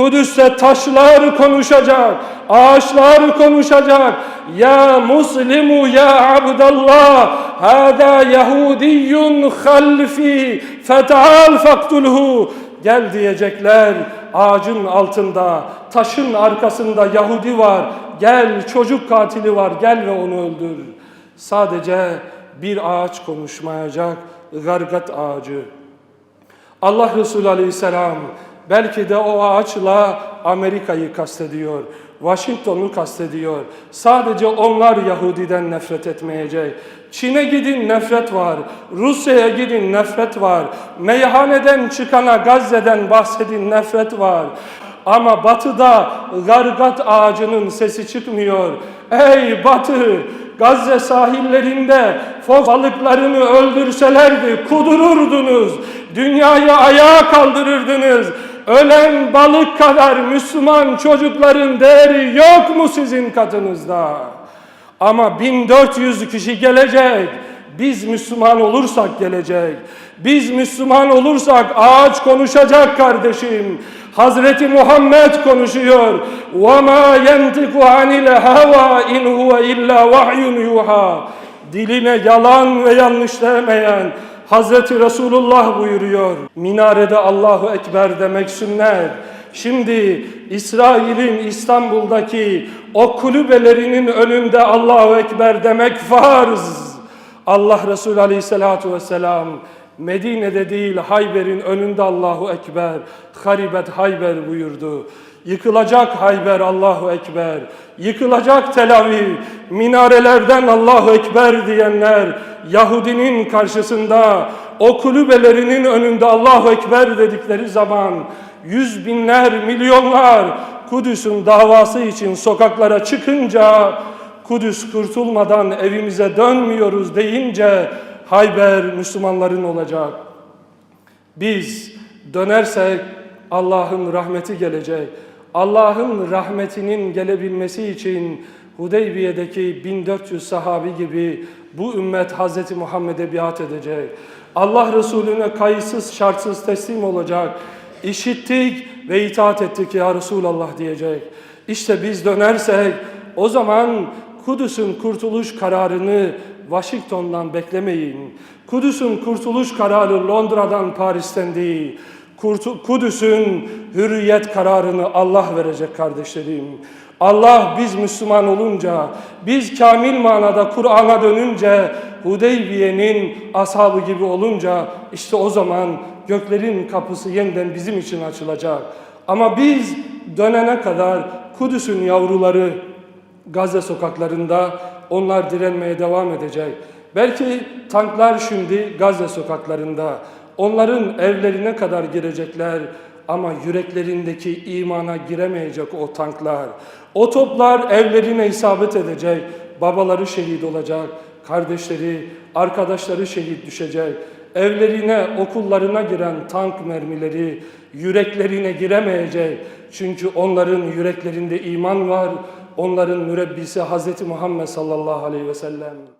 Kudüs'te taşlar konuşacak, ağaçlar konuşacak. Ya Muslimu ya Abdallah, hada Yahudiyyun halfi, feta'al faktulhu. Gel diyecekler, ağacın altında, taşın arkasında Yahudi var. Gel çocuk katili var, gel ve onu öldür. Sadece bir ağaç konuşmayacak, gargat ağacı. Allah Resulü Aleyhisselam belki de o ağaçla Amerika'yı kastediyor. Washington'u kastediyor. Sadece onlar Yahudiden nefret etmeyecek. Çin'e gidin nefret var. Rusya'ya gidin nefret var. Meyhaneden çıkana Gazze'den bahsedin nefret var. Ama batıda gargat ağacının sesi çıkmıyor. Ey batı! Gazze sahillerinde fok balıklarını öldürselerdi kudururdunuz. Dünyayı ayağa kaldırırdınız Ölen balık kadar Müslüman çocukların değeri yok mu sizin katınızda? Ama 1400 kişi gelecek. Biz Müslüman olursak gelecek. Biz Müslüman olursak ağaç konuşacak kardeşim. Hazreti Muhammed konuşuyor. وَمَا يَنْتِقُ عَنِ الْهَوَى اِنْ هُوَ اِلَّا وَحْيٌ يُوحَى Diline yalan ve yanlış demeyen Hazreti Resulullah buyuruyor. Minarede Allahu Ekber demek sünnet. Şimdi İsrail'in İstanbul'daki o kulübelerinin önünde Allahu Ekber demek farz. Allah Resulü Aleyhisselatü Vesselam Medine'de değil Hayber'in önünde Allahu Ekber, haribet Hayber buyurdu. Yıkılacak Hayber Allahu Ekber, yıkılacak Tel Aviv, minarelerden Allahu Ekber diyenler Yahudinin karşısında o kulübelerinin önünde Allahu Ekber dedikleri zaman yüz binler, milyonlar Kudüs'ün davası için sokaklara çıkınca Kudüs kurtulmadan evimize dönmüyoruz deyince Hayber Müslümanların olacak. Biz dönersek Allah'ın rahmeti gelecek. Allah'ın rahmetinin gelebilmesi için Hudeybiye'deki 1400 sahabi gibi bu ümmet Hz. Muhammed'e biat edecek. Allah Resulüne kayıtsız şartsız teslim olacak. İşittik ve itaat ettik ya Resulallah diyecek. İşte biz dönersek o zaman Kudüs'ün kurtuluş kararını Washington'dan beklemeyin. Kudüs'ün kurtuluş kararı Londra'dan, Paris'ten değil. Kudüs'ün hürriyet kararını Allah verecek kardeşlerim. Allah biz Müslüman olunca, biz kamil manada Kur'an'a dönünce, Hudeybiye'nin ashabı gibi olunca işte o zaman göklerin kapısı yeniden bizim için açılacak. Ama biz dönene kadar Kudüs'ün yavruları Gazze sokaklarında onlar direnmeye devam edecek. Belki tanklar şimdi Gazze sokaklarında. Onların evlerine kadar girecekler ama yüreklerindeki imana giremeyecek o tanklar. O toplar evlerine isabet edecek. Babaları şehit olacak. Kardeşleri, arkadaşları şehit düşecek. Evlerine, okullarına giren tank mermileri yüreklerine giremeyecek. Çünkü onların yüreklerinde iman var. Onların mürebbisi Hz. Muhammed sallallahu aleyhi ve sellem.